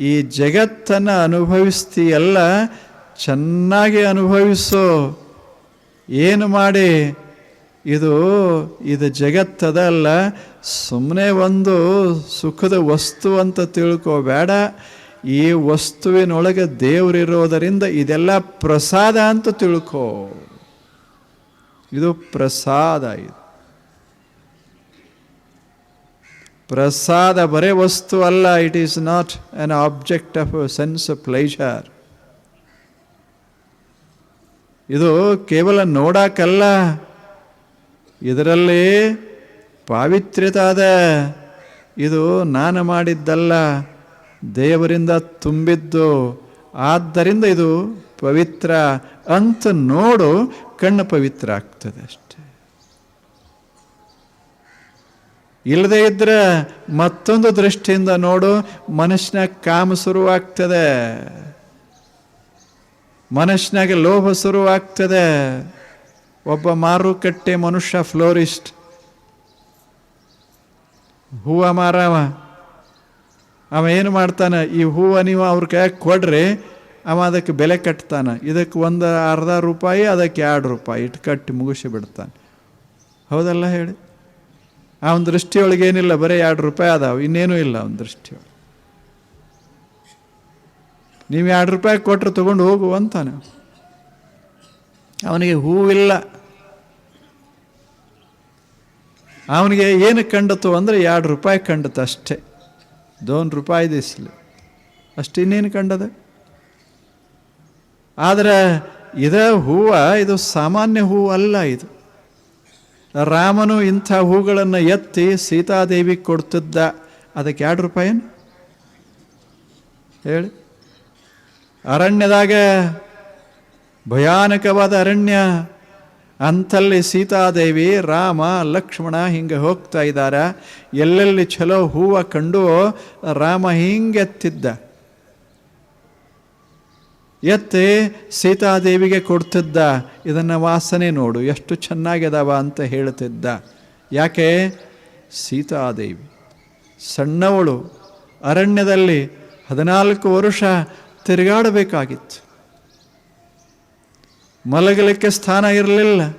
ಈ ಜಗತ್ತನ್ನು ಅನುಭವಿಸ್ತೀಯಲ್ಲ ಚೆನ್ನಾಗಿ ಅನುಭವಿಸೋ. ಏನು ಮಾಡಿ? ಇದು ಇದು ಜಗತ್ತದಲ್ಲ ಸುಮ್ಮನೆ ಒಂದು ಸುಖದ ವಸ್ತು ಅಂತ ತಿಳ್ಕೋಬೇಡ. ಈ ವಸ್ತುವಿನೊಳಗೆ ದೇವರಿರೋದರಿಂದ ಇದೆಲ್ಲ ಪ್ರಸಾದ ಅಂತ ತಿಳ್ಕೋ. ಇದು ಪ್ರಸಾದ ಇದು. ಪ್ರಸಾದ ಬರೇ ವಸ್ತು ಅಲ್ಲ it is not an object of sense pleasure ಇದು ಕೇವಲ ನೋಡಕ್ಕಲ್ಲ ಇದರಲ್ಲಿ ಪಾವಿತ್ರ್ಯತೆ ಅದ ಇದು ನಾನು ಮಾಡಿದ್ದಲ್ಲ, ದೇವರಿಂದ ತುಂಬಿದ್ದು, ಆದ್ದರಿಂದ ಇದು ಪವಿತ್ರ. ಅಂತ ನೋಡು, ಕಣ್ಣು ಪವಿತ್ರ ಆಗ್ತದೆ ಅಷ್ಟೆ. ಇಲ್ಲದೆ ಇದ್ರೆ ಮತ್ತೊಂದು ದೃಷ್ಟಿಯಿಂದ ನೋಡು ಮನುಷ್ಯನ ಕಾಮ ಶುರುವಾಗ್ತದೆ. ಮನುಷ್ಯನಾಗೆ ಲೋಭ ಶುರುವಾಗ್ತದೆ. ಒಬ್ಬ ಮಾರುಕಟ್ಟೆ ಮನುಷ್ಯ ಫ್ಲೋರಿಸ್ಟ್. ಹೂವ ಮಾರವ. ಅವ ಏನು ಮಾಡ್ತಾನೆ? ಈ ಹೂವು ನೀವು ಅವ್ರ ಕೈಯಾಗ ಕೊಡ್ರಿ, ಅವ ಅದಕ್ಕೆ ಬೆಲೆ ಕಟ್ತಾನೆ. ಇದಕ್ಕೆ ಒಂದು ಅರ್ಧ ರೂಪಾಯಿ, ಅದಕ್ಕೆ ಎರಡು ರೂಪಾಯಿ. ಇಟ್ಟು ಕಟ್ಟಿ ಮುಗಿಸಿ ಬಿಡ್ತಾನೆ. ಹೌದಲ್ಲ ಹೇಳಿ? ಅವನ ದೃಷ್ಟಿಯೊಳಗೆ ಏನಿಲ್ಲ, ಬರೀ ಎರಡು ರೂಪಾಯಿ ಅದಾವ ಇನ್ನೇನೂ ಇಲ್ಲ ಅವನ ದೃಷ್ಟಿಯೊಳಗೆ. ನೀವು ಎರಡು ರೂಪಾಯಿ ಕೊಟ್ಟರೆ ತೊಗೊಂಡು ಹೋಗು ಅಂತಾನೆ ಅವನಿಗೆ ಹೂವಿಲ್ಲ. ಅವನಿಗೆ ಏನು ಕಂಡತು ಅಂದರೆ ಎರಡು ರೂಪಾಯಿ ಕಂಡತ್ತು ಅಷ್ಟೇ. ದೋನ್ ರೂಪಾಯಿ ದಿಸ್ಲಿ ಅಷ್ಟು ಇನ್ನೇನು ಕಂಡದ? ಆದರೆ, ಇದ ಹೂವ, ಇದು ಸಾಮಾನ್ಯ ಹೂವು ಅಲ್ಲ ಇದು. ರಾಮನು ಇಂಥ ಹೂಗಳನ್ನು ಎತ್ತಿ ಸೀತಾದೇವಿ ಕೊಡ್ತಿದ್ದ. ಅದಕ್ಕೆ ಎರಡು ರೂಪಾಯಿನು ಹೇಳಿ. ಅರಣ್ಯದಾಗ ಭಯಾನಕವಾದ ಅರಣ್ಯ. ಅಂಥಲ್ಲಿ ಸೀತಾದೇವಿ, ರಾಮ, ಲಕ್ಷ್ಮಣ ಹಿಂಗೆ ಹೋಗ್ತಾ ಇದ್ದಾರೆ ಎಲ್ಲೆಲ್ಲಿ ಚಲೋ ಹೂವು ಕಂಡು ರಾಮ ಹಿಂಗೆ ಎತ್ತಿದ್ದ ಎತ್ತಿ ಸೀತಾದೇವಿಗೆ ಕೊಡ್ತಿದ್ದ. ಇದನ್ನು ವಾಸನೆ ನೋಡು, ಎಷ್ಟು ಚೆನ್ನಾಗಿದಾವ ಅಂತ ಹೇಳ್ತಿದ್ದ. ಯಾಕೆ? ಸೀತಾದೇವಿ. ಸಣ್ಣವಳು. ಅರಣ್ಯದಲ್ಲಿ ಹದಿನಾಲ್ಕು ವರ್ಷ ತಿರುಗಾಡಬೇಕಾಗಿತ್ತು. ಮಲಗಲಿಕ್ಕೆ ಸ್ಥಾನ ಇರಲಿಲ್ಲ.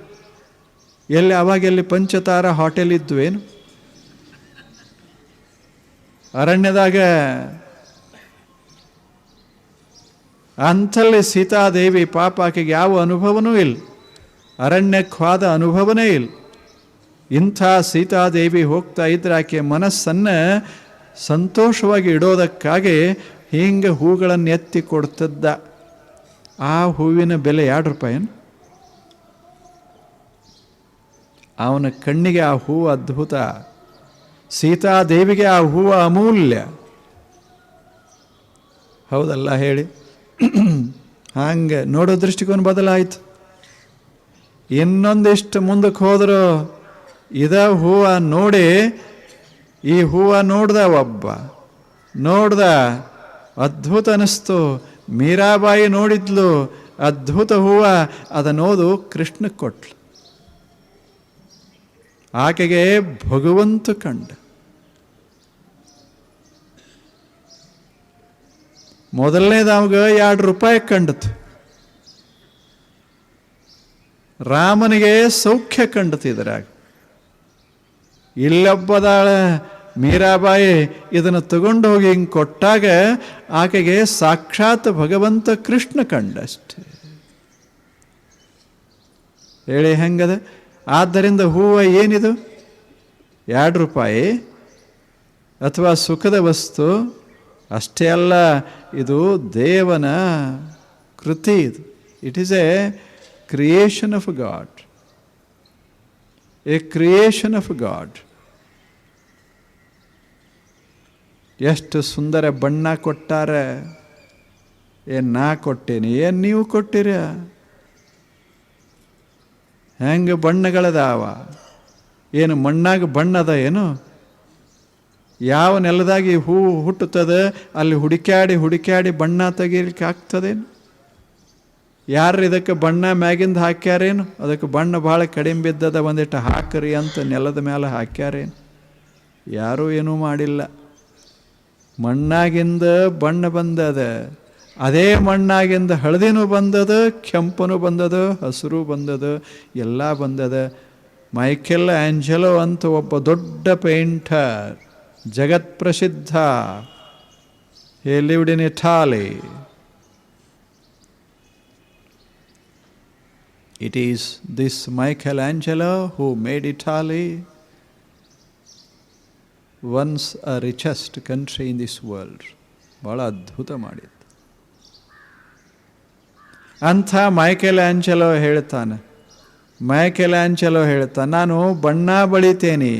ಎಲ್ಲಿ ಅವಾಗೆಲ್ಲಿ ಪಂಚತಾರ ಹೋಟೆಲ್ ಇದ್ವೇನು? ಅರಣ್ಯದಾಗ ಅಂಥಲ್ಲಿ ಸೀತಾದೇವಿ ಪಾಪ ಆಕೆಗೆ ಯಾವ ಅನುಭವನೂ ಇಲ್ಲ. ಅರಣ್ಯಕ್ಕೆ ಹೋದ ಅನುಭವನೇ ಇಲ್ಲ. ಇಂಥ ಸೀತಾದೇವಿ ಹೋಗ್ತಾ ಇದ್ರೆ ಆಕೆ ಮನಸ್ಸನ್ನು ಸಂತೋಷವಾಗಿ ಇಡೋದಕ್ಕಾಗಿ ಹಿಂಗೆ ಹೂಗಳನ್ನು ಎತ್ತಿ ಕೊಡ್ತಿದ್ದ. ಆ ಹೂವಿನ ಬೆಲೆ ಎರಡು ರೂಪಾಯಿನ ಅವನ ಕಣ್ಣಿಗೆ ಆ ಹೂವು ಅದ್ಭುತ. ಸೀತಾದೇವಿಗೆ ಆ ಹೂವು ಅಮೂಲ್ಯ. ಹೌದಲ್ಲ ಹೇಳಿ? ಹಂಗೆ ನೋಡೋ ದೃಷ್ಟಿಕೋನ ಬದಲಾಯಿತು. ಇನ್ನೊಂದಿಷ್ಟು ಮುಂದಕ್ಕೆ ಹೋದ್ರು ಇದ ಹೂವು ನೋಡಿ, ಈ ಹೂವು ನೋಡ್ದ ಒಬ್ಬ, ನೋಡ್ದ ಅದ್ಭುತ ಅನಿಸ್ತು. ಮೀರಾಬಾಯಿ ನೋಡಿದ್ಲು, ಅದ್ಭುತ ಹೂವ ಅದನ್ನೋದು ಕೃಷ್ಣ ಕೊಟ್ಲು. ಆಕೆಗೆ ಭಗವಂತ ಕಂಡ. ಮೊದಲನೇದು ಅವಾಗ ಎರಡು ರೂಪಾಯಿ ಕಂಡತು. ರಾಮನಿಗೆ ಸೌಖ್ಯ ಕಂಡತು ಇದ್ರಾಗ. ಇಲ್ಲೊಬ್ಬದಾಳ ಮೀರಾಬಾಯಿ ಇದನ್ನು ತಗೊಂಡು ಹೋಗಿ ಹಿಂಗೆ ಕೊಟ್ಟಾಗ ಆಕೆಗೆ ಸಾಕ್ಷಾತ್ ಭಗವಂತ ಕೃಷ್ಣ ಕಂಡಷ್ಟೆ ಹೇಳಿ ಹೆಂಗದ? ಆದ್ದರಿಂದ ಹೂವು ಏನಿದು? ಎರಡು ರೂಪಾಯಿ. ಅಥವಾ ಸುಖದ ವಸ್ತು ಅಷ್ಟೇ ಅಲ್ಲ, ಇದು ದೇವನ ಕೃತಿ ಇದು. It is a creation of God a creation of God ಎಷ್ಟು ಸುಂದರ ಬಣ್ಣ ಕೊಟ್ಟಾರೆ. ಏನು ನಾ ಕೊಟ್ಟೇನಿ ಏನು ನೀವು ಕೊಟ್ಟಿರ. ಹೆಂಗೆ ಬಣ್ಣಗಳದಾವ? ಏನು ಮಣ್ಣಾಗ ಬಣ್ಣದ ಏನು? ಯಾವ ನೆಲದಾಗಿ ಹೂ ಹುಟ್ಟುತ್ತದೆ, ಅಲ್ಲಿ ಹುಡುಕ್ಯಾಡಿ ಹುಡುಕ್ಯಾಡಿ ಬಣ್ಣ ತೆಗೀಲಿಕ್ಕೆ ಆಗ್ತದೇನು? ಯಾರು ಇದಕ್ಕೆ ಬಣ್ಣ ಮ್ಯಾಗಿಂದ ಹಾಕ್ಯಾರೇನು? ಅದಕ್ಕೆ ಬಣ್ಣ ಭಾಳ ಕಡಿಮೆ ಬಿದ್ದದ ಒಂದಿಟ್ಟು ಹಾಕ್ರಿ ಅಂತ ನೆಲದ ಮೇಲೆ ಹಾಕ್ಯಾರೇನು? ಯಾರೂ ಏನೂ ಮಾಡಿಲ್ಲ. ಮಣ್ಣಾಗಿಂದ ಬಣ್ಣ ಬಂದದ, ಅದೇ ಮಣ್ಣಾಗಿಂದ ಹಳದಿನೂ ಬಂದದ, ಕೆಂಪನೂ ಬಂದದ, ಹಸಿರು ಬಂದದ, ಎಲ್ಲ ಬಂದದ. ಮೈಕೆಲ್ ಆ್ಯಂಜಲೋ ಅಂತ ಒಬ್ಬ ದೊಡ್ಡ ಪೇಂಟರ್. ಜಗತ್ ಪ್ರಸಿದ್ಧ he lived in Italy It is this Michelangelo who made Italy once a richest country in this world. ಭಾಳ ಅದ್ಭುತ ಮಾಡಿದ್ದು ಅಂಥ ಮೈಕೆಲ್ ಆಂಚಲೋ ಹೇಳ್ತಾನೆ ಮೈಕೆಲ್ ಆಂಚಲೋ ಹೇಳ್ತಾನೆ ನಾನು ಬಣ್ಣ ಬಳಿತೇನೆ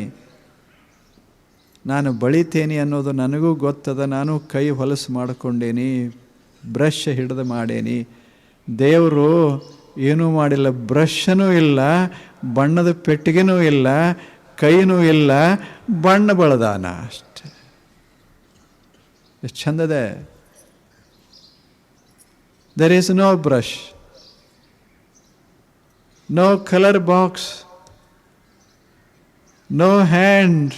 ನಾನು ಬಳಿತೇನೆ ಅನ್ನೋದು ನನಗೂ ಗೊತ್ತದ, ನಾನು ಕೈ ಹೊಲಸು ಮಾಡಿಕೊಂಡೇನಿ, ಬ್ರಷ್ ಹಿಡಿದು ಮಾಡೇನಿ. ದೇವರು ಏನೂ ಮಾಡಿಲ್ಲ, ಬ್ರಷನೂ ಇಲ್ಲ, ಬಣ್ಣದ ಪೆಟ್ಟಿಗೆನೂ ಇಲ್ಲ, ಕೈನೂ ಇಲ್ಲ, ಬಣ್ಣ ಬಳದಾನ ಅಷ್ಟೆ. ಎಷ್ಟು ಚಂದದೆ there is no brush no colour box no hand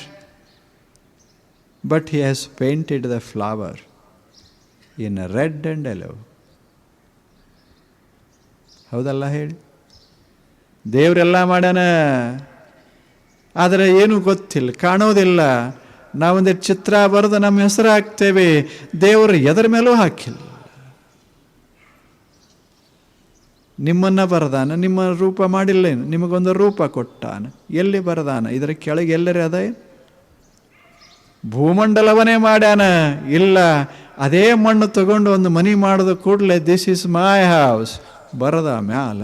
but he has painted the flower in red and yellow. ಹೌದಲ್ಲ ಹೇಳಿ? ದೇವರೆಲ್ಲ ಮಾಡ್ಯಾನ ಆದರೆ ಏನೂ ಗೊತ್ತಿಲ್ಲ, ಕಾಣೋದಿಲ್ಲ. ನಾವೊಂದು ಚಿತ್ರ ಬರೆದು ನಮ್ಮ ಹೆಸರು ಹಾಕ್ತೇವೆ. ದೇವರು ಎದರ ಮೇಲೂ ಹಾಕಿಲ್ಲ. ನಿಮ್ಮನ್ನು ಬರದಾನ, ನಿಮ್ಮ ರೂಪ ಮಾಡಿಲ್ಲೇನು? ನಿಮಗೊಂದು ರೂಪ ಕೊಟ್ಟಾನ? ಎಲ್ಲಿ ಬರದಾನ? ಇದರ ಕೆಳಗೆ ಎಲ್ಲರೇ ಅದ ಭೂಮಂಡಲವನೇ ಮಾಡ್ಯಾನ? ಇಲ್ಲ. ಅದೇ ಮಣ್ಣು ತಗೊಂಡು ಒಂದು ಮನಿ ಮಾಡಿದ ಕೂಡಲೇ ದಿಸ್ ಇಸ್ ಮೈ ಹೌಸ್ ಬರದ ಮ್ಯಾಲ.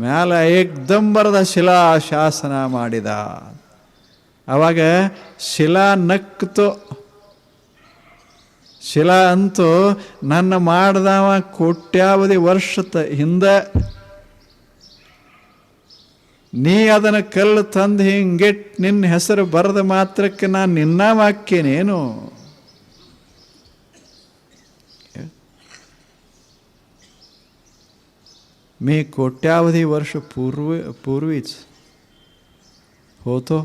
ಮ್ಯಾಲ ಏಕ್ದಮ್ ಬರದ ಶಿಲಾ ಶಾಸನ ಮಾಡಿದ. ಅವಾಗ ಶಿಲಾ ನಕ್ತು. ಶಿಲಾ ಅಂತೂ ನನ್ನ ಮಾಡ್ದವ ಕೋಟ್ಯಾವಧಿ ವರ್ಷದ ಹಿಂದೆ ನೀ ಅದನ್ನು ಕಲ್ಲು ತಂದು ಹಿಂಗೆಟ್ ನಿನ್ನ ಹೆಸರು ಬರೆದ ಮಾತ್ರಕ್ಕೆ ನಾನು ನಿನ್ನ ವಾಕ್ಯನೇನು मी कोट्यावधी वर्ष पूर्व पूर्वीच होतो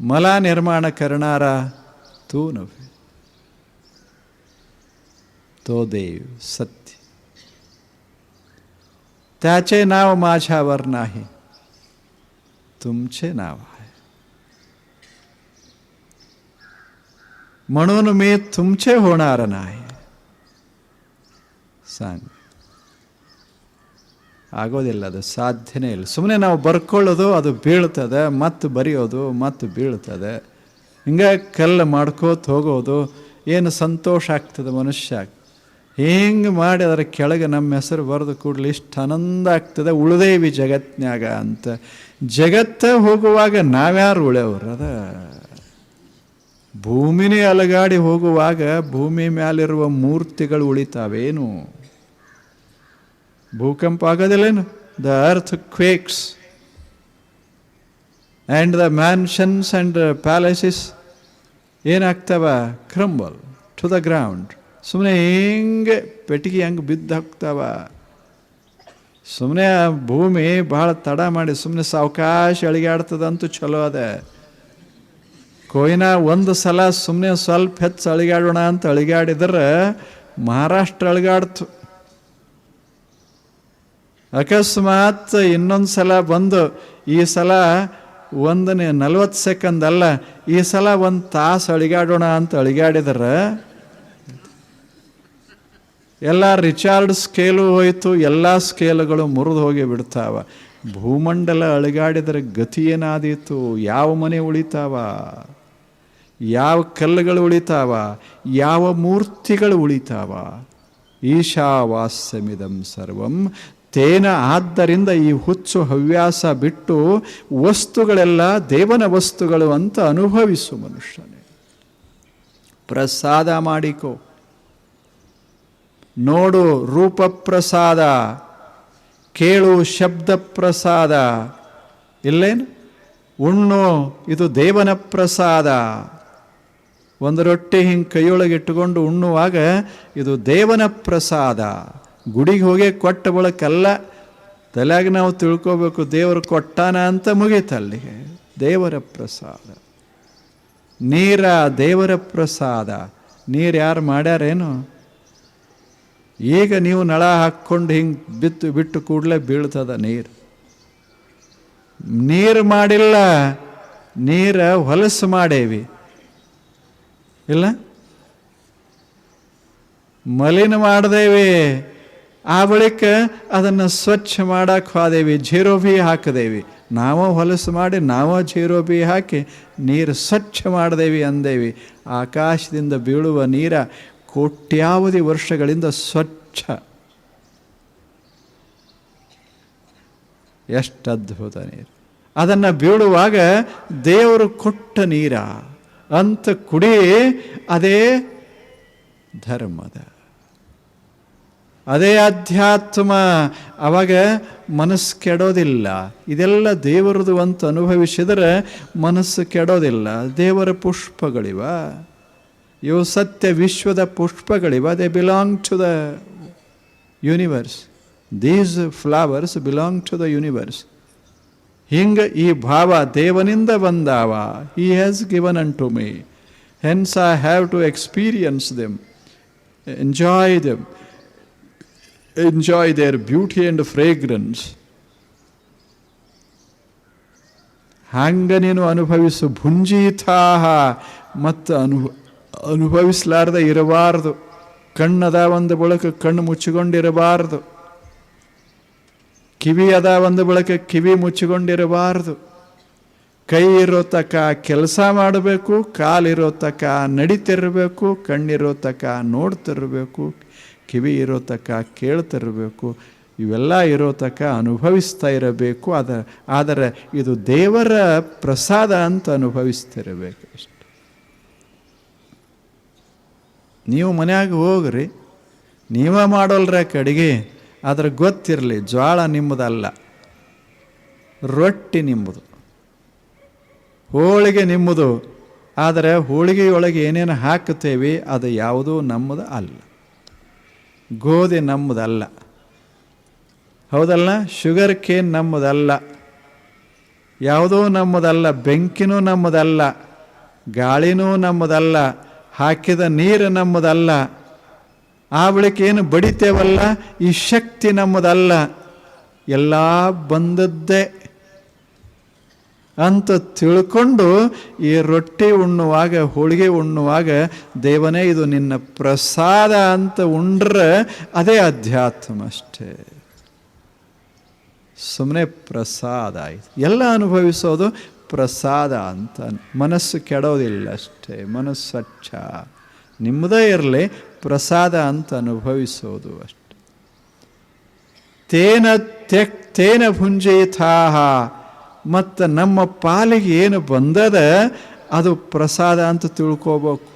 मला निर्माण करणारा तू नव्हे तो देव सत्य त्याचे नाव माझ्यावर नाही तुमचे नाव आहे म्हणून मी तुमचे होणार नाही सांग ಆಗೋದಿಲ್ಲ ಅದು ಸಾಧ್ಯನೇ ಇಲ್ಲ ಸುಮ್ಮನೆ ನಾವು ಬರ್ಕೊಳ್ಳೋದು ಅದು ಬೀಳ್ತದೆ ಮತ್ತು ಬರೆಯೋದು ಮತ್ತು ಬೀಳ್ತದೆ ಹಿಂಗೆ ಕಲ್ಲು ಮಾಡ್ಕೋತ ಹೋಗೋದು ಏನು ಸಂತೋಷ ಆಗ್ತದೆ ಮನುಷ್ಯ ಹಿಂಗೆ ಮಾಡಿ ಅದರ ಕೆಳಗೆ ನಮ್ಮ ಹೆಸರು ಬರೆದು ಕೂಡಲಿ ಇಷ್ಟು ಆನಂದ ಆಗ್ತದೆ. ಉಳಿದೇವಿ ಜಗತ್ನ್ಯಾಗ ಅಂತ. ಜಗತ್ತ ಹೋಗುವಾಗ ನಾವ್ಯಾರು ಉಳ್ಯವ್ರು? ಅದ ಭೂಮಿನೇ ಅಲಗಾಡಿ ಹೋಗುವಾಗ ಭೂಮಿ ಮ್ಯಾಲಿರುವ ಮೂರ್ತಿಗಳು ಉಳಿತಾವೇನು? ಭೂಕಂಪ ಆಗೋದಿಲ್ಲೇನು? The earthquakes and the mansions and palaces ಏನಾಗ್ತವ? Crumble to the ground ಸುಮ್ಮನೆ ಹಿಂಗೆ ಪೆಟ್ಟಿಗೆ ಹಂಗೆ ಬಿದ್ದು ಹಾಕ್ತಾವ? ಸುಮ್ಮನೆ ಭೂಮಿ ಭಾಳ ತಡ ಮಾಡಿ ಸುಮ್ಮನೆ ಸಾವಕಾಶ ಅಳಿಗಾಡ್ತದಂತೂ ಚಲೋ ಅದ. ಕೊಯ್ನಾ ಒಂದು ಸಲ ಸುಮ್ಮನೆ ಸ್ವಲ್ಪ ಹೆಚ್ಚು ಅಳಿಗಾಡೋಣ ಅಂತ ಅಳಿಗಾಡಿದ್ರೆ ಮಹಾರಾಷ್ಟ್ರ ಅಳಿಗಾಡ್ತು. ಅಕಸ್ಮಾತ್ ಇನ್ನೊಂದು ಸಲ ಬಂದು ಈ ಸಲ ಒಂದನೇ ನಲ್ವತ್ತು ಸೆಕೆಂಡ್ ಅಲ್ಲ, ಈ ಸಲ ಒಂದು ತಾಸು ಅಳಿಗಾಡೋಣ ಅಂತ ಅಳಿಗಾಡಿದ್ರೆ ಎಲ್ಲ ರಿಚಾರ್ಡ್ ಸ್ಕೇಲು ಹೋಯಿತು, ಎಲ್ಲ ಸ್ಕೇಲುಗಳು ಮುರಿದು ಹೋಗಿ ಬಿಡ್ತಾವ. ಭೂಮಂಡಲ ಅಳಿಗಾಡಿದರೆ ಗತಿ ಏನಾದೀತು? ಯಾವ ಮನೆ ಉಳಿತಾವ? ಯಾವ ಕಲ್ಲುಗಳು ಉಳಿತಾವ? ಯಾವ ಮೂರ್ತಿಗಳು ಉಳಿತಾವ? ಈಶಾವಾಸ್ಯಮಿದಂ ಸರ್ವಂ. ತೇನ ಆದ್ದರಿಂದ ಈ ಹುಚ್ಚು ಹವ್ಯಾಸ ಬಿಟ್ಟು ವಸ್ತುಗಳೆಲ್ಲ ದೇವನ ವಸ್ತುಗಳು ಅಂತ ಅನುಭವಿಸು ಮನುಷ್ಯನೇ. ಪ್ರಸಾದ ಮಾಡಿಕೋ. ನೋಡು ರೂಪ ಪ್ರಸಾದ ಕೇಳು ಶಬ್ದ ಪ್ರಸಾದ ಇಲ್ಲೇನು? ಉಣ್ಣು, ಇದು ದೇವನ ಪ್ರಸಾದ ಒಂದು ರೊಟ್ಟಿ ಹಿಂಗೆ ಕೈಯೊಳಗೆ ಇಟ್ಟುಕೊಂಡು ಉಣ್ಣುವಾಗ ಇದು ದೇವನ ಪ್ರಸಾದ ಗುಡಿಗೆ ಹೋಗಿ ಕೊಟ್ಟ ಬಳಕಲ್ಲ, ತಲೆಯಾಗ ನಾವು ತಿಳ್ಕೋಬೇಕು ದೇವರು ಕೊಟ್ಟಾನ ಅಂತ ಮುಗೀತು ಅಲ್ಲಿಗೆ ದೇವರ ಪ್ರಸಾದ ನೀರ ದೇವರ ಪ್ರಸಾದ ನೀರು ಯಾರು ಮಾಡ್ಯಾರೇನು? ಈಗ ನೀವು ನಳ ಹಾಕ್ಕೊಂಡು ಹಿಂಗೆ ಬಿತ್ತು, ಬಿಟ್ಟು ಕೂಡಲೇ ಬೀಳ್ತದ ನೀರು. ನೀರು ಮಾಡಿಲ್ಲ, ನೀರ ಹೊಲಸು ಮಾಡೇವಿ. ಇಲ್ಲ? ಮಲಿನ ಮಾಡ್ದೇವಿ, ಆ ಬಳಿಕ ಅದನ್ನು ಸ್ವಚ್ಛ ಮಾಡಕ್ಕೆ ಹೋದೇವಿ ಜೀರೋ ಬಿ ಹಾಕಿದೇವಿ. ನಾವು ಹೊಲಸು ಮಾಡಿ, ನಾವು ಜೀರೋ ಬಿ ಹಾಕಿ ನೀರು ಸ್ವಚ್ಛ ಮಾಡ್ದೇವಿ ಅಂದೇವಿ. ಆಕಾಶದಿಂದ ಬೀಳುವ ನೀರ ಕೋಟ್ಯಾವಧಿ ವರ್ಷಗಳಿಂದ ಸ್ವಚ್ಛ. ಎಷ್ಟು ಅದ್ಭುತ ನೀರು. ಅದನ್ನು ಬೀಳುವಾಗ ದೇವರು ಕೊಟ್ಟ ನೀರ, ಅಂತ ಕುಡಿ ಅದೇ ಧರ್ಮದ. ಅದೇ ಅಧ್ಯಾತ್ಮ ಅವಾಗ ಮನಸ್ಸು ಕೆಡೋದಿಲ್ಲ. ಇದೆಲ್ಲ ದೇವರದು ಅಂತ ಅನುಭವಿಸಿದರೆ ಮನಸ್ಸು ಕೆಡೋದಿಲ್ಲ. ದೇವರ ಪುಷ್ಪಗಳಿವ. ಇವು ಸತ್ಯ ವಿಶ್ವದ ಪುಷ್ಪಗಳಿವ they belong to the universe these flowers belong to the universe ಹಿಂಗೆ ಈ ಭಾವ ದೇವನಿಂದ ಬಂದಾವ he has given unto me hence I have to experience them enjoy them enjoy their beauty and fragrance ಹಂಗ ನೀನು ಅನುಭವಿಸು ಭುಂಜೀತಾಹ ಮತ್ತು ಅನು ಅನುಭವಿಸಲಾರ್ದೆ ಇರಬಾರ್ದು. ಕಣ್ಣದ ಒಂದು ಬಳಕ ಕಣ್ಣು ಮುಚ್ಚಿಕೊಂಡಿರಬಾರ್ದು. ಕಿವಿ ಅದ ಒಂದು ಬಳಕ ಕಿವಿ ಮುಚ್ಚಿಕೊಂಡಿರಬಾರ್ದು. ಕೈ ಇರೋ ತಕ ಕೆಲಸ ಮಾಡಬೇಕು, ಕಾಲಿರೋ ತಕ ನಡಿತಿರಬೇಕು, ಕಣ್ಣಿರೋ ತಕ ನೋಡ್ತಿರಬೇಕು, ಕಿವಿ ಇರೋ ತಕ ಕೇಳ್ತಿರಬೇಕು, ಇವೆಲ್ಲ ಇರೋ ತಕ ಅನುಭವಿಸ್ತಾ ಇರಬೇಕು. ಅದ ಆದರೆ ಇದು ದೇವರ ಪ್ರಸಾದ ಅಂತ ಅನುಭವಿಸ್ತಿರಬೇಕು ಅಷ್ಟೆ ನೀವು ಮನ್ಯಾಗ ಹೋಗ್ರಿ, ನೀವೇ ಮಾಡೋಲ್ರ ಕಡೆಗೆ ಆದ್ರೆ ಗೊತ್ತಿರಲಿ, ಜ್ವಾಳ ನಿಮ್ಮದಲ್ಲ. ರೊಟ್ಟಿ ನಿಮ್ಮದು. ಹೋಳಿಗೆ ನಿಮ್ಮದು. ಆದರೆ ಹೋಳಿಗೆಯೊಳಗೆ ಏನೇನು ಹಾಕುತ್ತೇವೆ, ಅದು ಯಾವುದೂ ನಮ್ಮದು ಅಲ್ಲ. ಗೋಧಿ ನಮ್ಮದಲ್ಲ. ಹೌದಲ್ಲ? ಶುಗರ್ ಕೇನ್ ನಮ್ಮದಲ್ಲ. ಯಾವುದೂ ನಮ್ಮದಲ್ಲ. ಬೆಂಕಿನೂ ನಮ್ಮದಲ್ಲ. ಗಾಳಿನೂ ನಮ್ಮದಲ್ಲ. ಹಾಕಿದ ನೀರು ನಮ್ಮದಲ್ಲ. ಆ ಬಳಿಕ ಏನು ಬಡಿತೇವಲ್ಲ, ಈ ಶಕ್ತಿ ನಮ್ಮದಲ್ಲ. ಎಲ್ಲ ಬಂದದ್ದೇ. ಅಂತ ತಿಳ್ಕೊಂಡು ಈ ರೊಟ್ಟಿ ಉಣ್ಣುವಾಗ, ಹೋಳಿಗೆ ಉಣ್ಣುವಾಗ, ದೇವನೇ ಇದು ನಿನ್ನ ಪ್ರಸಾದ ಅಂತ ಉಂಡ್ರೆ ಅದೇ ಅಧ್ಯಾತ್ಮ ಅಷ್ಟೇ ಸುಮ್ಮನೆ ಪ್ರಸಾದ ಆಯಿತು. ಎಲ್ಲ ಅನುಭವಿಸೋದು ಪ್ರಸಾದ ಅಂತ ಮನಸ್ಸು ಕೆಡೋದಿಲ್ಲ ಅಷ್ಟೇ ಮನಸ್ಸು ಸ್ವಚ್ಛ ನಿಮ್ಮದೇ ಇರಲಿ, ಪ್ರಸಾದ ಅಂತ ಅನುಭವಿಸೋದು ಅಷ್ಟೆ. ತೇನ ತೇನ ಭುಂಜಯಿತಾಹ. ಮತ್ತು ನಮ್ಮ ಪಾಲಿಗೆ ಏನು ಬಂದದ, ಅದು ಪ್ರಸಾದ ಅಂತ ತಿಳ್ಕೋಬೇಕು.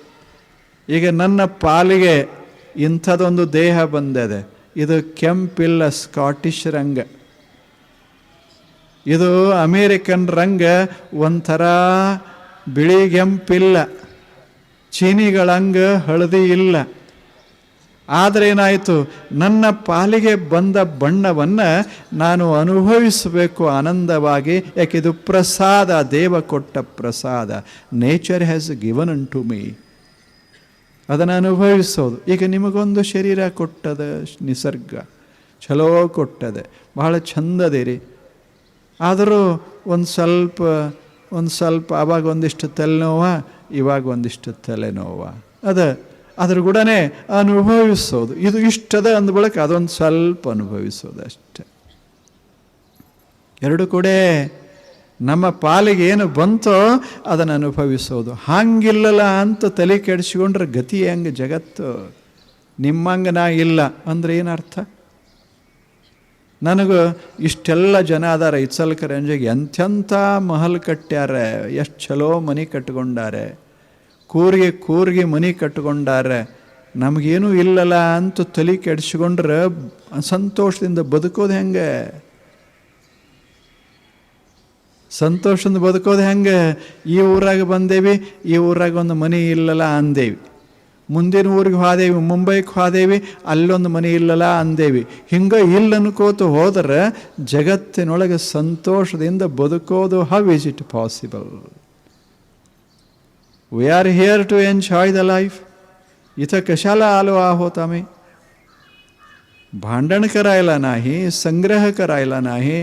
ಈಗ ನನ್ನ ಪಾಲಿಗೆ ಇಂಥದೊಂದು ದೇಹ ಬಂದದೆ, ಇದು ಕೆಂಪಿಲ್ಲ ಸ್ಕಾಟಿಷ್ ರಂಗ. ಇದು ಅಮೇರಿಕನ್ ರಂಗ ಒಂಥರ ಬಿಳಿಗೆಂಪಿಲ್ಲ ಚೀನಿಗಳಂಗ ಹಳದಿ ಇಲ್ಲ. ಆದರೆ ಏನಾಯಿತು? ನನ್ನ ಪಾಲಿಗೆ ಬಂದ ಬಣ್ಣವನ್ನು ನಾನು ಅನುಭವಿಸಬೇಕು ಆನಂದವಾಗಿ ಯಾಕಿದು ಪ್ರಸಾದ, ದೇವ ಕೊಟ್ಟ ಪ್ರಸಾದ. Nature has given unto me ಅದನ್ನು ಅನುಭವಿಸೋದು. ಈಗ ನಿಮಗೊಂದು ಶರೀರ ಕೊಟ್ಟದ, ನಿಸರ್ಗ. ಚಲೋ ಕೊಟ್ಟದೆ. ಬಹಳ ಚಂದದಿರಿ ಆದರೂ ಒಂದು ಸ್ವಲ್ಪ ಒಂದು ಸ್ವಲ್ಪ ಆವಾಗ ಒಂದಿಷ್ಟು ತಲೆನೋವ, ಇವಾಗ ಒಂದಿಷ್ಟು ತಲೆನೋವ. ಅದ, ಅದ್ರ ಕೂಡನೇ ಅನುಭವಿಸೋದು. ಇದು ಇಷ್ಟದ ಅಂದ ಬಳಿಕ ಅದೊಂದು ಸ್ವಲ್ಪ ಅನುಭವಿಸೋದು ಅಷ್ಟೆ. ಎರಡು ಕೂಡ ನಮ್ಮ ಪಾಲಿಗೆ ಏನು ಬಂತೋ ಅದನ್ನು ಅನುಭವಿಸೋದು. ಹಾಂಗಿಲ್ಲಲ್ಲ ಅಂತ ತಲೆ ಕೆಡಿಸಿಕೊಂಡ್ರೆ ಗತಿ ಹೆಂಗೆ ಜಗತ್ತು? ನಿಮ್ಮಂಗೆ ನಾ ಇಲ್ಲ ಅಂದ್ರೆ ಏನರ್ಥ? ನನಗೂ ಇಷ್ಟೆಲ್ಲ ಜನ ಅದಾರ ಇತ್ಸಲ್ಕರಂಜಿಗೆ ಎಂಥೆಂಥ ಮಹಲ್ ಕಟ್ಟ್ಯಾರ, ಎಷ್ಟು ಚಲೋ ಮನೆ ಕಟ್ಕೊಂಡಾರೆ ಕೂರಿಗೆ ಕೂರಿಗೆ ಮನೆ ಕಟ್ಕೊಂಡಾರೆ ನಮಗೇನೂ ಇಲ್ಲಲ್ಲ ಅಂತ ತಲೆ ಕೆಡಿಸ್ಕೊಂಡ್ರೆ ಸಂತೋಷದಿಂದ ಬದುಕೋದು ಹೆಂಗೆ? ಸಂತೋಷದಿಂದ ಬದುಕೋದು ಹೆಂಗೆ? ಈ ಊರಾಗ ಬಂದೇವಿ, ಈ ಊರಾಗ ಒಂದು ಮನೆ ಇಲ್ಲಲ್ಲ ಅಂದೇವಿ. ಮುಂದಿನ ಊರಿಗೆ ಹೋದೇವಿ ಮುಂಬೈಗೆ ಹೋದೇವಿ ಅಲ್ಲೊಂದು ಮನೆ ಇಲ್ಲಲ್ಲ ಅಂದೇವಿ ಹಿಂಗೆ ಇಲ್ಲ ಅನ್ಕೋತ ಹೋದ್ರೆ ಜಗತ್ತಿನೊಳಗೆ ಸಂತೋಷದಿಂದ ಬದುಕೋದು how is it possible we are here to enjoy the life इथं कशाला आलो आहोत आम्ही भांडण करायला नाही संग्रह करायला नाही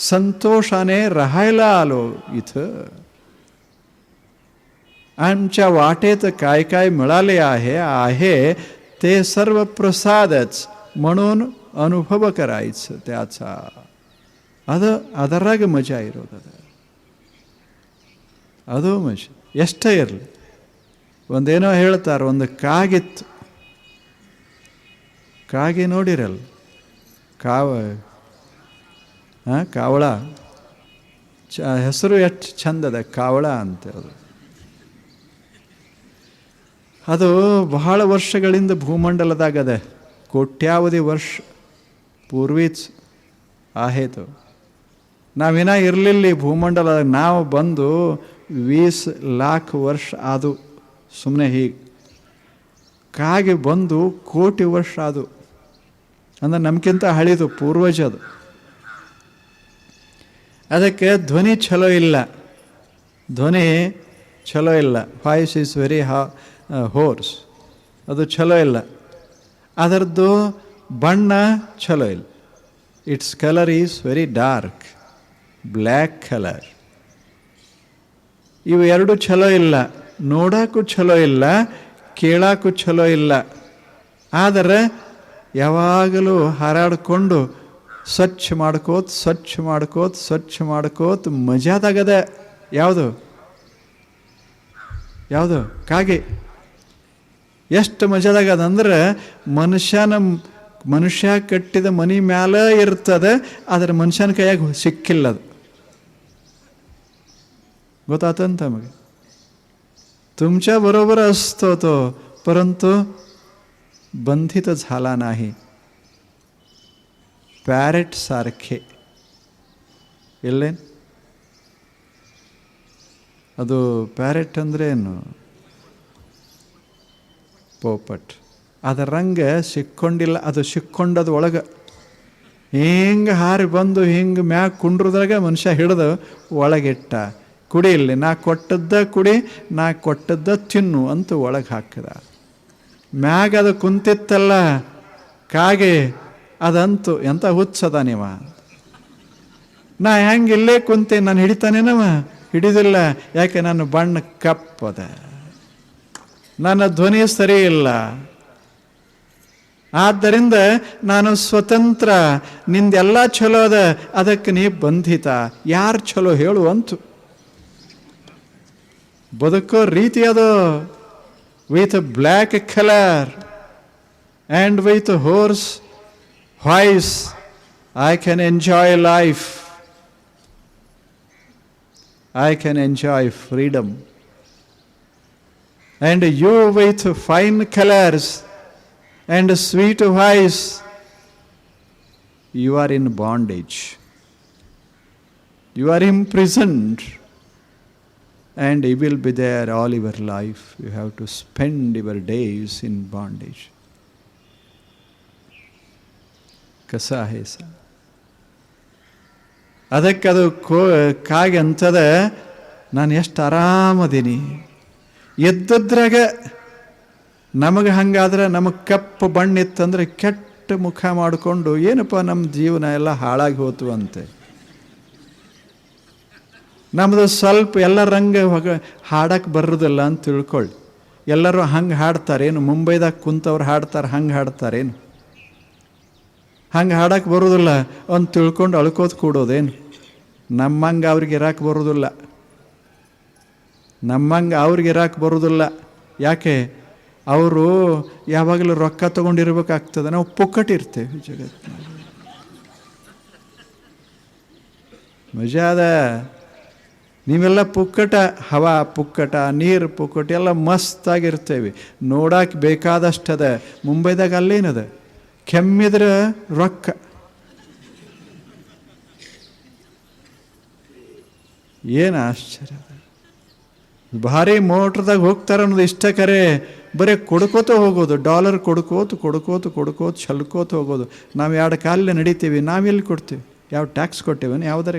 संतोषाने राहायला आलो इथं आमच्या वाटेत काय काय मिळाले आहे आहे ते सर्व प्रसादच म्हणून ಅನುಭವ करायचं त्याचा ಅದು ಅದರಾಗ ಮಜಾ ಇರೋದದ ಅದು ಮಜಾ ಎಷ್ಟೇ ಇರಲಿ ಒಂದೇನೋ ಹೇಳ್ತಾರೆ ಒಂದು ಕಾಗಿತ್ತು ಕಾಗೆ ನೋಡಿರಲ್ಲ ಕಾವ ಹಾಂ ಕಾವಳ ಚ ಹೆಸರು ಎಷ್ಟು ಚಂದದ ಕಾವಳ ಅಂತ ಅದು ಅದು ಬಹಳ ವರ್ಷಗಳಿಂದ ಭೂಮಂಡಲದಾಗದೆ ಕೋಟ್ಯಾವಧಿ ವರ್ಷ ಪೂರ್ವೀಚ್ ಆಯಿತು ನಾವಿನ ಇರಲಿಲ್ಲ ಭೂಮಂಡಲ ನಾವು ಬಂದು ವೀಸ್ ಲಾಖ ವರ್ಷ ಆದು ಸುಮ್ಮನೆ ಹೀಗೆ. ಕಾಗೆ ಬಂದು ಕೋಟಿ ವರ್ಷ ಆದು. ಅಂದರೆ ನಮಗಿಂತ ಹಳಿದು ಪೂರ್ವಜದು ಅದಕ್ಕೆ ಧ್ವನಿ ಚಲೋ ಇಲ್ಲ. ಧ್ವನಿ ಚಲೋ ಇಲ್ಲ. ವಾಯ್ಸ್ ಈಸ್ ವೆರಿ ಹಾ ಹೋರ್ಸ್ ಅದು ಛಲೋ ಇಲ್ಲ. ಅದರದ್ದು ಬಣ್ಣ ಚಲೋ ಇಲ್ಲ. Its colour is very dark black colour ಇವು ಎರಡು ಛಲೋ ಇಲ್ಲ. ನೋಡೋಕ್ಕೂ ಚಲೋ ಇಲ್ಲ. ಕೇಳೋಕ್ಕೂ ಛಲೋ ಇಲ್ಲ. ಆದರೆ ಯಾವಾಗಲೂ ಹಾರಾಡಿಕೊಂಡು ಸ್ವಚ್ಛ ಮಾಡ್ಕೋತ ಸ್ವಚ್ಛ ಮಾಡ್ಕೋತ ಸ್ವಚ್ಛ ಮಾಡ್ಕೋತ ಮಜಾದಾಗದ ಯಾವುದು? ಯಾವುದು? ಕಾಗೆ. ಎಷ್ಟು ಮಜಾದಾಗದಂದ್ರೆ ಮನುಷ್ಯನ ಮನುಷ್ಯ ಕಟ್ಟಿದ ಮನೆ ಮ್ಯಾಲೆ ಇರ್ತದೆ, ಆದರೆ ಮನುಷ್ಯನ ಕೈಯಾಗ ಸಿಕ್ಕಿಲ್ಲ ಅದು. ಗೊತ್ತಾತಂತ ನಮಗೆ? तुमच्या बरोबर असतो तो परंतु बंधित झाला नाही पॅरेट सारखे ಎಲ್ಲೇನು? ಅದು ಪ್ಯಾರೆಟ್ ಅಂದರೆ ಏನು? ಪೋಪಟ್ ಅದರಂಗೆ ರಂಗ ಸಿಕ್ಕೊಂಡಿಲ್ಲ, ಅದು ಸಿಕ್ಕೊಂಡದು ಒಳಗೆ. ಹಿಂಗೆ ಹಾರಿ ಬಂದು ಹಿಂಗೆ ಮ್ಯಾಗ ಕುಂಡ್ರದಾಗ ಮನುಷ್ಯ ಹಿಡಿದು ಒಳಗಿಟ್ಟ. ಕುಡಿ ಇಲ್ಲಿ, ನಾ ಕೊಟ್ಟದ್ದ ಕುಡಿ, ನಾ ಕೊಟ್ಟದ್ದ ತಿನ್ನು ಅಂತ ಒಳಗೆ ಹಾಕಿದ. ಮ್ಯಾಗ ಅದು ಕುಂತಿತ್ತಲ್ಲ, ಕಾಗೆ ಅದಂತು ಎಂಥ ಹುಚ್ಚದ ನೀವ. ನಾ ಹೆಂಗೆ ಇಲ್ಲೇ ಕುಂತೆ, ನಾನು ಹಿಡಿತಾನೇನವ? ಹಿಡಿದಿಲ್ಲ, ಯಾಕೆ ನನ್ನ ಬಣ್ಣ ಕಪ್ಪದ? ನನ್ನ ಧ್ವನಿ ಸರಿ ಇಲ್ಲ. ಆದ್ದರಿಂದ ನಾನು ಸ್ವತಂತ್ರ, ನಿಂದೆಲ್ಲ ಚಲೋ ಅದ, ಅದಕ್ಕೆ ನೀ ಬಂಧಿತ. ಯಾರು ಚಲೋ ಹೇಳು ಅಂತು. ಬದುಕೋ ರೀತಿ ಅದು. With black colour and with horse voice, I can enjoy life. I can enjoy freedom. And you with fine colours and sweet voice, you are in bondage. You are imprisoned, and you will be there all your life. You have to spend your days in bondage. ಕಸ ಹೇಸ ಅದಕ್ಕೆ ಅದು ಕೋ ಕಾಗೆ ಅಂತದ ನಾನು ಎಷ್ಟು ಆರಾಮದೀನಿ ಎದ್ದದ್ರಾಗ ನಮಗೆ ಹಂಗಾದ್ರೆ ನಮಗೆ ಕಪ್ಪು ಬಣ್ಣ ಇತ್ತಂದ್ರೆ ಕೆಟ್ಟ ಮುಖ ಮಾಡಿಕೊಂಡು ಏನಪ್ಪ ನಮ್ಮ ಜೀವನ ಎಲ್ಲ ಹಾಳಾಗಿ ಹೋತು ಅಂತೆ. ನಮ್ಮದು ಸ್ವಲ್ಪ ಎಲ್ಲ ರಂಗ ಹಾಡಕ್ಕೆ ಬರೋದಿಲ್ಲ ಅಂತ ತಿಳ್ಕೊಳ್ಳಿ ಎಲ್ಲರೂ ಹಂಗೆ ಹಾಡ್ತಾರೇನು ಮುಂಬೈದಾಗ ಕುಂತವ್ರು ಹಾಡ್ತಾರೆ, ಹಂಗೆ ಹಾಡ್ತಾರೇನು ಹಂಗೆ ಹಾಡಕ್ಕೆ ಬರೋದಿಲ್ಲ ಅಂತ ತಿಳ್ಕೊಂಡು ಅಳ್ಕೋದು ಕೂಡೋದೇನು? ನಮ್ಮಂಗೆ ಅವ್ರಿಗೆ ಇರಕ್ಕೆ ಬರೋದಿಲ್ಲ. ನಮ್ಮಂಗೆ ಅವ್ರಿಗೆ ಇರಕ್ಕೆ ಬರೋದಿಲ್ಲ. ಯಾಕೆ? ಅವರು ಯಾವಾಗಲೂ ರೊಕ್ಕ ತೊಗೊಂಡಿರ್ಬೇಕಾಗ್ತದೆ. ನಾವು ಪುಕ್ಕಟ್ಟಿರ್ತೇವೆ ಜಗತ್ತಿನಲ್ಲಿ. ಮಜಾದ ನೀವೆಲ್ಲ ಪುಕ್ಕಟ, ಹವಾ ಪುಕ್ಕಟ, ನೀರು ಪುಕ್ಕಟ, ಎಲ್ಲ ಮಸ್ತಾಗಿರ್ತೇವೆ. ನೋಡಕ್ಕೆ ಬೇಕಾದಷ್ಟದ. ಮುಂಬೈದಾಗ ಅಲ್ಲೇನದ? ಕೆಮ್ಮಿದ್ರೆ ರೊಕ್ಕ. ಏನು ಆಶ್ಚರ್ಯ ಭಾರಿ ಮೋಟ್ರದಾಗ ಹೋಗ್ತಾರೆ ಅನ್ನೋದು ಇಷ್ಟ ಕರೆ. ಬರೀ ಕೊಡ್ಕೋತ ಹೋಗೋದು, ಡಾಲರ್ ಕೊಡ್ಕೋತ ಕೊಡ್ಕೋತ ಕೊಡ್ಕೋತ ಚಲ್ಕೋತ ಹೋಗೋದು. ನಾವು ಎರಡು ಕಾಲಲ್ಲಿ ನಡಿತೀವಿ ಎಲ್ಲಿ ಕೊಡ್ತೀವಿ? ಯಾವ ಟ್ಯಾಕ್ಸ್ ಕೊಟ್ಟೇವನು ಯಾವುದರ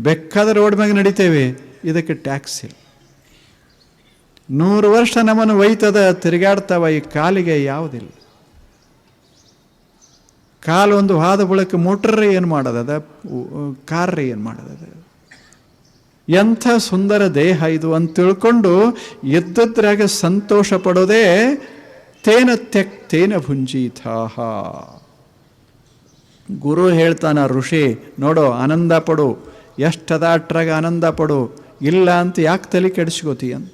ಬೆಕ್ಕಾದ ರೋಡ್ ಮ್ಯಾಗ ನಡಿತೇವೆ. ಇದಕ್ಕೆ ಟ್ಯಾಕ್ಸ್ ಇಲ್ಲ. ನೂರು ವರ್ಷ ನಮ್ಮನ್ನು ಒಯ್ತದ, ತಿರುಗಾಡ್ತಾವ, ಈ ಕಾಲಿಗೆ ಯಾವುದಿಲ್ಲ. ಕಾಲು ಒಂದು ಹಾದ ಬಳಿಕ ಮೋಟ್ರ್ ಏನು ಮಾಡೋದದ? ಕಾರ್ ಏನು ಮಾಡೋದದ? ಎಂಥ ಸುಂದರ ದೇಹ ಇದು ಅಂತ ತಿಳ್ಕೊಂಡು ಎದ್ದದ್ರಾಗ ಸಂತೋಷ ಪಡೋದೇ ತೇನ ತೆಕ್ತೇನ ಭುಂಜೀತಾಹ ಗುರು ಹೇಳ್ತಾನ ಋಷಿ, ನೋಡೋ, ಆನಂದ ಪಡು ಎಷ್ಟದಾಟ್ರಾಗ ಆನಂದ ಪಡು, ಇಲ್ಲ ಅಂತ ಯಾಕೆ ತಲೆ ಕೆಡಿಸ್ಕೋತಿ ಅಂತ.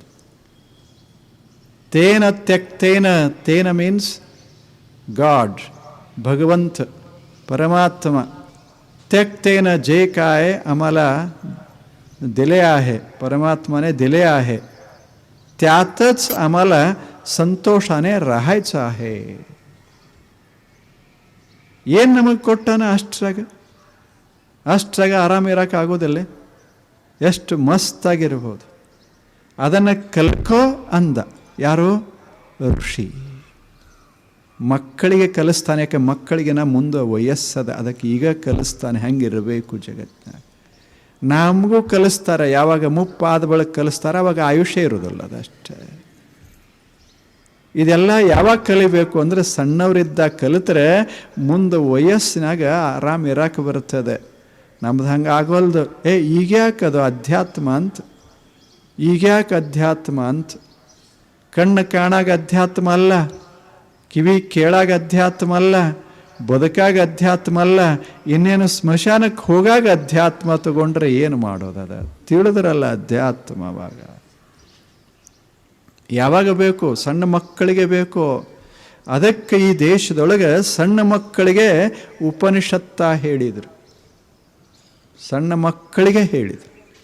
ತೇನ ತೆಕ್ತೇನ ತೇನ ಮೀನ್ಸ್ ಗಾಡ್, ಭಗವಂತ, ಪರಮಾತ್ಮ. ತೆಕ್ತೇನ ಜೇಕಾಯ ಅಮಲ दिले आहे, परमात्माने दिले आहे. त्यातच आम्हाला संतोषाने राहायचं आहे. ಏನು ನಮಗೆ ಕೊಟ್ಟಾನ ಅಷ್ಟ್ರಾಗ? ಅಷ್ಟ್ರಾಗ ಆರಾಮ ಇರೋಕ್ಕಾಗೋದಿಲ್ಲ ಎಷ್ಟು ಮಸ್ತಾಗಿರ್ಬೋದು. ಅದನ್ನು ಕಲ್ಕೋ ಅಂದ. ಯಾರು? ಋಷಿ. ಮಕ್ಕಳಿಗೆ ಕಲಿಸ್ತಾನೆ, ಯಾಕೆ ಮಕ್ಕಳಿಗೆ ನಾ ಮುಂದೆ ವಯಸ್ಸದ, ಅದಕ್ಕೆ ಈಗ ಕಲಿಸ್ತಾನೆ, ಹೆಂಗಿರಬೇಕು ಜಗತ್ತಿನಾಗ ನಮಗೂ ಕಲಿಸ್ತಾರೆ, ಯಾವಾಗ ಮುಪ್ಪಾದ ಬಳಿಕ ಕಲಿಸ್ತಾರೆ, ಅವಾಗ ಆಯುಷ್ಯ ಇರೋದಿಲ್ಲ ಅದಷ್ಟೇ ಇದೆಲ್ಲ ಯಾವಾಗ ಕಲಿಬೇಕು ಅಂದರೆ ಸಣ್ಣವರಿದ್ದ ಕಲಿತರೆ ಮುಂದೆ ವಯಸ್ಸಿನಾಗ ಆರಾಮ್ ಇರಕ್ಕೆ ಬರುತ್ತದೆ. ನಮ್ದು ಹಂಗೆ ಆಗೋಲ್ದು ಏ, ಈಗ್ಯಾಕೆ ಅದು ಅಧ್ಯಾತ್ಮ ಅಂತ? ಈಗ್ಯಾಕೆ ಅಧ್ಯಾತ್ಮ ಅಂತ? ಕಣ್ಣು ಕಾಣಾಗ ಅಧ್ಯಾತ್ಮ ಅಲ್ಲ, ಕಿವಿ ಕೇಳಾಗ ಅಧ್ಯಾತ್ಮ ಅಲ್ಲ ಬದುಕಾಗ ಅಧ್ಯಾತ್ಮ ಅಲ್ಲ, ಇನ್ನೇನು ಸ್ಮಶಾನಕ್ಕೆ ಹೋಗಾಗ ಅಧ್ಯಾತ್ಮ ತಗೊಂಡ್ರೆ ಏನು ಮಾಡೋದದ ತಿಳಿದ್ರಲ್ಲ ಅಧ್ಯಾತ್ಮ ಅವಾಗ ಯಾವಾಗ ಬೇಕು? ಸಣ್ಣ ಮಕ್ಕಳಿಗೆ ಬೇಕು. ಅದಕ್ಕೆ ಈ ದೇಶದೊಳಗೆ ಸಣ್ಣ ಮಕ್ಕಳಿಗೆ ಉಪನಿಷತ್ತ ಹೇಳಿದರು. ಸಣ್ಣ ಮಕ್ಕಳಿಗೆ ಹೇಳಿದರು.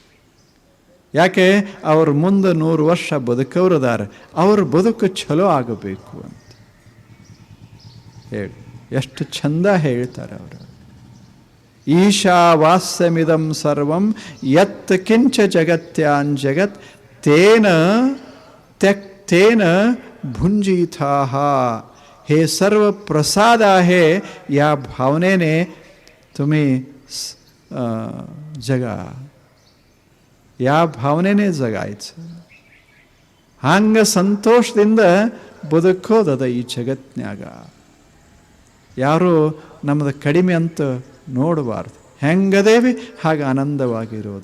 ಯಾಕೆ? ಅವ್ರ ಮುಂದೆ ನೂರು ವರ್ಷ ಬದುಕವ್ರದಾರೆ. ಅವ್ರ ಬದುಕು ಚಲೋ ಆಗಬೇಕು ಅಂತ ಹೇಳಿ. ಎಷ್ಟು ಚಂದ ಹೇಳ್ತಾರೆ ಅವರು ಈಶಾವಾಸ್ಯಮಿದಂ ಸರ್ವಂ ಯತ್ ಕಿಂಚ ಜಗತ್ಯಾನ್ ಜಗತ್ ತೇನ त्यक्तेन भुंजिथाह हे सर्व प्रसाद आहे या भावनेने तुम्ही जगा या ಭಾವನೆನೇ ಜಗಾಯ್ತು ಹಂಗೆ ಸಂತೋಷದಿಂದ ಬದುಕೋದದ ಈ ಜಗತ್ನ್ಯಾಗ ಯಾರು ನಮ್ಮದು ಕಡಿಮೆ ಅಂತ ನೋಡಬಾರ್ದು. ಹೆಂಗದೇವಿ ಹಾಗೆ ಆನಂದವಾಗಿರೋದು.